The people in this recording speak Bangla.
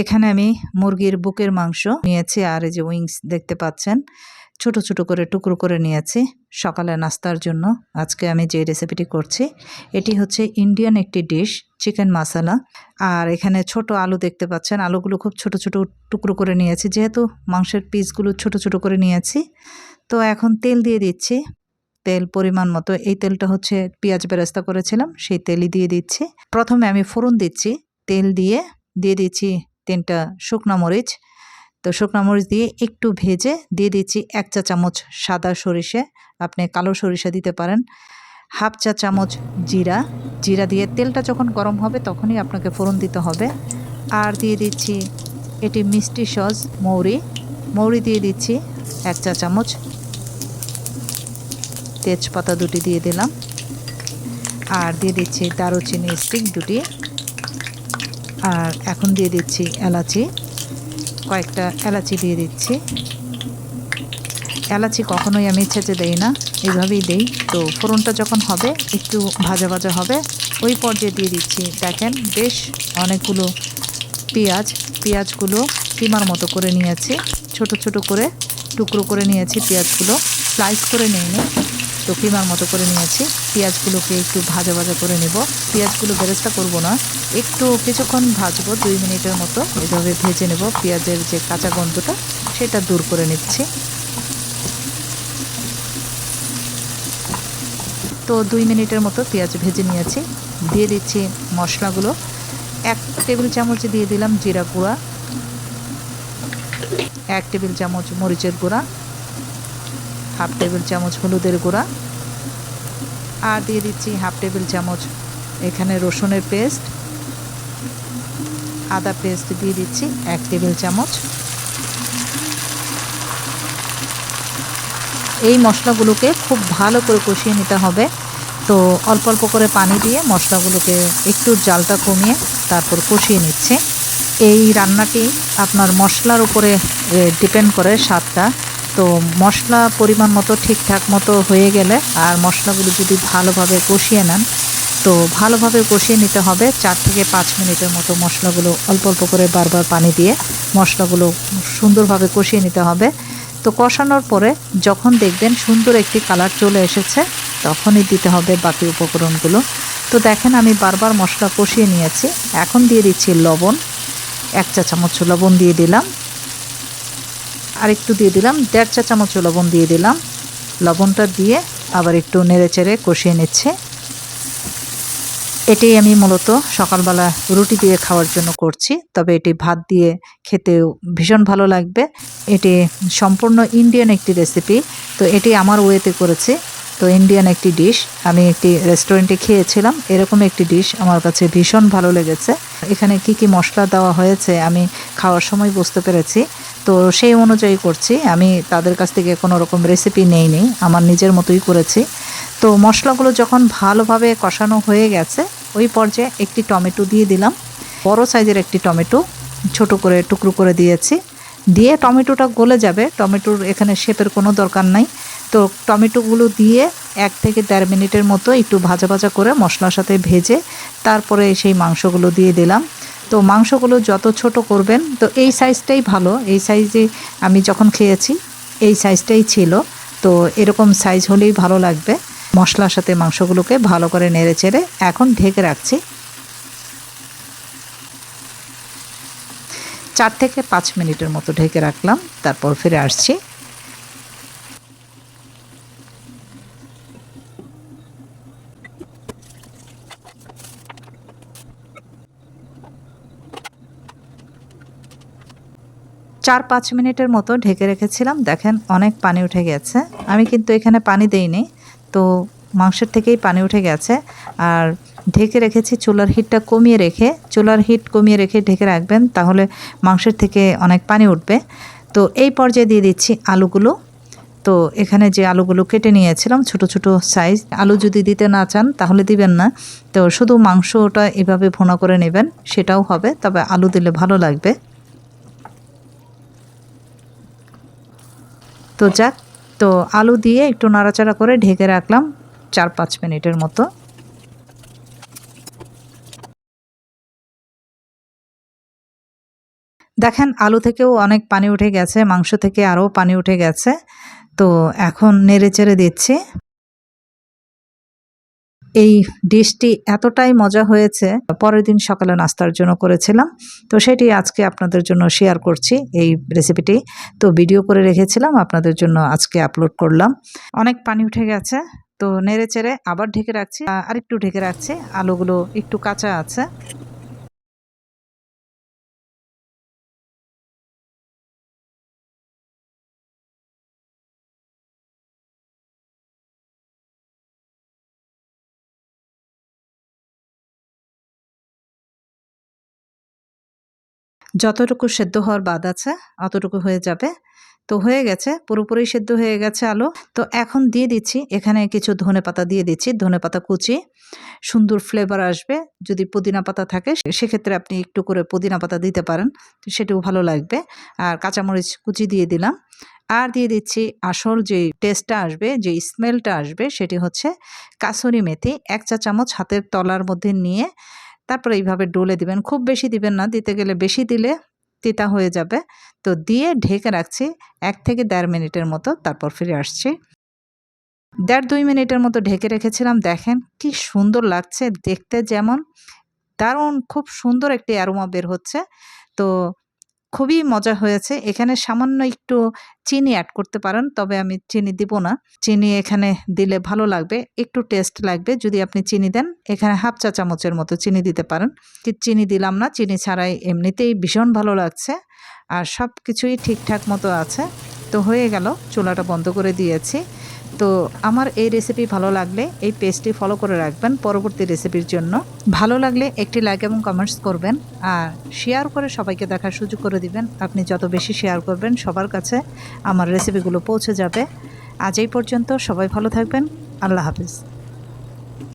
এখানে আমি মুরগির বুকের মাংস নিয়েছি, আর এই যে উইংস দেখতে পাচ্ছেন, ছোট ছোট করে টুকরো করে নিয়েছি সকালে নাস্তার জন্য। আজকে আমি যে রেসিপিটি করছি, এটি হচ্ছে ইন্ডিয়ান একটি ডিশ চিকেন মশালা আর এখানে ছোট আলু দেখতে পাচ্ছেন, আলুগুলো খুব ছোট ছোট টুকরো করে নিয়েছি, যেহেতু মাংসের পিসগুলো ছোট ছোট করে নিয়েছি। তো এখন তেল দিয়ে দিচ্ছি, তেল পরিমাণ মতো, এই তেলটা হচ্ছে পেঁয়াজ বেরেস্তা করেছিলাম, সেই তেলই দিয়ে দিচ্ছি। প্রথমে আমি ফোড়ন দিচ্ছি, তেল দিয়ে দিয়ে দিচ্ছি তিনটা শুকনো মরিচ। তো শুকনো মরিচ দিয়ে একটু ভেজে দিয়ে দিচ্ছি এক চা চামচ সাদা সরিষে। আপনি কালো সরিষা দিতে পারেন। হাফ চা চামচ জিরা। জিরা দিয়ে তেলটা যখন গরম হবে তখনই আপনাকে ফোড়ন দিতে হবে। আর দিয়ে দিচ্ছি এটি মিষ্টি সস, মৌরি। মৌরি দিয়ে দিচ্ছি এক চা চামচ। তেজপাতা দুটি দিয়ে দিলাম। আর দিয়ে দিচ্ছি দারুচিনি স্টিক দুটি। আর এখন দিয়ে দিচ্ছি এলাচি। কয়েকটা এলাচি দিয়ে দিচ্ছি। এলাচি কখনোই আমি ছেঁচে দেই না, এইভাবেই দেই। তো ফোড়নটা যখন হবে, একটু ভাজা ভাজা হবে, ওই পর্যায়ে দিয়ে দিচ্ছি। দেখেন, বেশ অনেকগুলো পেঁয়াজ, পেঁয়াজগুলো কিমার মতো করে নিয়েছি। ছোট ছোট করে, টুকরো করে নিয়েছি পেঁয়াজগুলো। স্লাইস করে নিয়ে নিই তো কিমার মতো করে নিয়েছি। পেঁয়াজগুলোকে একটু ভাজা ভাজা করে নেব। পেঁয়াজগুলো বেরেস্তা করব না। একটু কিছুক্ষণ ভাজবো, দুই মিনিটের মতো। এভাবে ভেজে নেব। পেঁয়াজের যে কাঁচা গন্ধটা, সেটা দূর করে নিচ্ছি। তো দুই মিনিটের মতো পেঁয়াজ ভেজে নিয়েছি। দিয়ে দিচ্ছি মশলাগুলো। এক টেবিল চামচ দিয়ে দিলাম জিরা গুঁড়া। এক টেবিল চামচ মরিচের গুঁড়া। হাফ টেবিল চামচ হলুদের গুঁড়া। আর দিয়ে দিচ্ছি হাফ টেবিল চামচ এখানে রসুনের পেস্ট। আদা পেস্ট দিয়ে দিচ্ছি এক টেবিল চামচ। এই মশলাগুলোকে খুব ভালো করে কষিয়ে নিতে হবে। তো অল্প অল্প করে পানি দিয়ে মশলাগুলোকে একটু জালটা কমিয়ে তারপর কষিয়ে নিচ্ছে। এই রান্নাটি আপনার মশলার উপরে ডিপেন্ড করে স্বাদটা। তো মশলা পরিমাণ মতো, ঠিকঠাক মতো হয়ে গেলে আর মশলাগুলো যদি ভালোভাবে কষিয়ে নেন, তো ভালোভাবে কষিয়ে নিতে হবে চার থেকে পাঁচ মিনিটের মতো মশলাগুলো অল্প অল্প করে বারবার পানি দিয়ে মশলাগুলো সুন্দরভাবে কষিয়ে নিতে হবে। তো কষানোর পরে যখন দেখবেন সুন্দর একটি কালার চলে এসেছে, তখনই দিতে হবে বাকি উপকরণগুলো। তো দেখেন আমি বারবার মশলা কষিয়ে নিয়েছি। এখন দিয়ে দিচ্ছি লবণ, এক চা চামচ লবণ দিয়ে দিলাম। আর একটু দিয়ে দিলাম। দেড় চা চামচ লবণ দিয়ে দিলাম। লবণটা দিয়ে আবার একটু নেড়ে চেড়ে কষিয়ে নিচ্ছে। এটাই আমি মূলত সকালবেলা রুটি দিয়ে খাওয়ার জন্য করছি, তবে এটি ভাত দিয়ে খেতেও ভীষণ ভালো লাগবে। এটি সম্পূর্ণ ইন্ডিয়ান একটি রেসিপি, তো এটি আমার ওয়েতে করেছি। তো ইন্ডিয়ান একটি ডিশ, আমি একটি রেস্টুরেন্টে খেয়েছিলাম, এরকম একটি ডিশ আমার কাছে ভীষণ ভালো লেগেছে। এখানে কি কি মশলা দেওয়া হয়েছে আমি খাওয়ার সময় বুঝতে পেরেছি। তো সেই অনুযায়ী করছি। আমি তাদের কাছ থেকে কোনো রকম রেসিপি নেই নেই আমার নিজের মতোই করেছি। তো মশলাগুলো যখন ভালোভাবে কষানো হয়ে গেছে, ওই পর্যায়ে একটি টমেটো দিয়ে দিলাম। বড় সাইজের একটি টমেটো, ছোট করে টুকরো করে দিয়েছি। দিয়ে টমেটোটা গলে যাবে। টমেটোর এখানে শেপের কোনো দরকার নাই। তো টমেটোগুলো দিয়ে এক থেকে দেড় মিনিটের মতো একটু ভাজা ভাজা করে মশলার সাথে ভেজে, তারপরে সেই মাংসগুলো দিয়ে দিলাম। তো মাংসগুলো যত ছোট করবেন, তো এই সাইজটাই ভালো। এই সাইজে আমি যখন খেয়েছি, এই সাইজটাই ছিল। তো এরকম সাইজ হলেই ভালো লাগবে। মশলার সাথে মাংসগুলোকে ভালো করে নেড়ে চেড়ে এখন ঢেকে রাখছি। চার থেকে পাঁচ মিনিটের মতো ঢেকে রাখলাম, তারপর ফিরে আসছি। চার পাঁচ মিনিটের মতো ঢেকে রেখেছিলাম। দেখেন, অনেক পানি উঠে গেছে। আমি কিন্তু এখানে পানি দেইনি। তো মাংসের থেকেই পানি উঠে গেছে। আর ঢেকে রেখেছি চুলার হিটটা কমিয়ে রেখে। চুলার হিট কমিয়ে রেখে ঢেকে রাখবেন, তাহলে মাংসের থেকে অনেক পানি উঠবে। তো এই পর্যায়ে দিয়ে দিচ্ছি আলুগুলো। তো এখানে যে আলুগুলো কেটে নিয়েছিলাম, ছোট ছোট সাইজ, আলু যদি দিতে না চান, তাহলে দিবেন না। তো শুধু মাংসটা এভাবে ভোনা করে নেবেন, সেটাও হবে। তবে আলু দিলে ভালো লাগবে। তো যাক, তো আলু দিয়ে একটু নাড়াচাড়া করে ঢেকে রাখলাম চার পাঁচ মিনিটের মতো। দেখেন, আলু থেকেও অনেক পানি উঠে গেছে, মাংস থেকে আরও পানি উঠে গেছে। তো এখন নেড়ে চেড়ে দিচ্ছি। এই ডিশটি এতটাই মজা হয়েছে। পরের দিন সকালে নাস্তার জন্য করেছিলাম। তো সেটি আজকে আপনাদের জন্য শেয়ার করছি এই রেসিপিটি তো ভিডিও করে রেখেছিলাম, আপনাদের জন্য আজকে আপলোড করলাম। অনেক পানি উঠে গেছে, তো নেড়ে চেড়ে আবার ঢেকে রাখছি। আর একটু ঢেকে রাখছি। আলুগুলো একটু কাঁচা আছে। যতটুকু সেদ্ধ হওয়ার বাদ আছে, অতটুকু হয়ে যাবে। তো হয়ে গেছে, পুরোপুরি সেদ্ধ হয়ে গেছে আলু। তো এখন দিয়ে দিচ্ছি, এখানে কিছু ধনে পাতা দিয়ে দিচ্ছি, ধনে পাতা কুচি। সুন্দর ফ্লেভার আসবে, যদি পুদিনা পাতা থাকে সেক্ষেত্রে আপনি একটু করে পুদিনা পাতা দিতে পারেন, সেটাও ভালো লাগবে। আর কাঁচামরিচ কুচি দিয়ে দিলাম। আর দিয়ে দিচ্ছি আসল যে টেস্টটা আসবে, যে স্মেলটা আসবে, সেটি হচ্ছে কাসুরি মেথি। এক চা চামচ হাতের তলার মধ্যে নিয়ে তারপরে এইভাবে ডলে দিবেন। খুব বেশি দিবেন না, দিতে গেলে বেশি দিলে তিতা হয়ে যাবে। তো দিয়ে ঢেকে রাখছি এক থেকে দেড় মিনিটের মতো, তারপর ফিরে আসছি। দেড় দুই মিনিটের মতো ঢেকে রেখেছিলাম, দেখেন কি সুন্দর লাগছে দেখতে যেমন। দারুণ, খুব সুন্দর একটি অ্যারোমা বের হচ্ছে। তো খুবই মজা হয়েছে। এখানে সামান্য একটু চিনি অ্যাড করতে পারেন, তবে আমি চিনি দিব না। চিনি এখানে দিলে ভালো লাগবে, একটু টেস্ট লাগবে। যদি আপনি চিনি দেন, এখানে হাফ চা চামচের মতো চিনি দিতে পারেন। চিনি দিলাম না, চিনি ছাড়াই এমনিতেই ভীষণ ভালো লাগছে। আর সব কিছুই ঠিকঠাক মতো আছে। তো হয়ে গেল, চুলাটা বন্ধ করে দিয়েছি। তো আমার এই রেসিপি ভালো লাগলে এই পেজটি ফলো করে রাখবেন পরবর্তী রেসিপির জন্য। ভালো লাগলে একটি লাইক এবং কমেন্টস করবেন আর শেয়ার করে সবাইকে দেখার সুযোগ করে দিবেন। আপনি যত বেশি শেয়ার করবেন, সবার কাছে আমার রেসিপিগুলো পৌঁছে যাবে। আজ এই পর্যন্ত সবাই ভালো থাকবেন। আল্লাহ হাফিজ।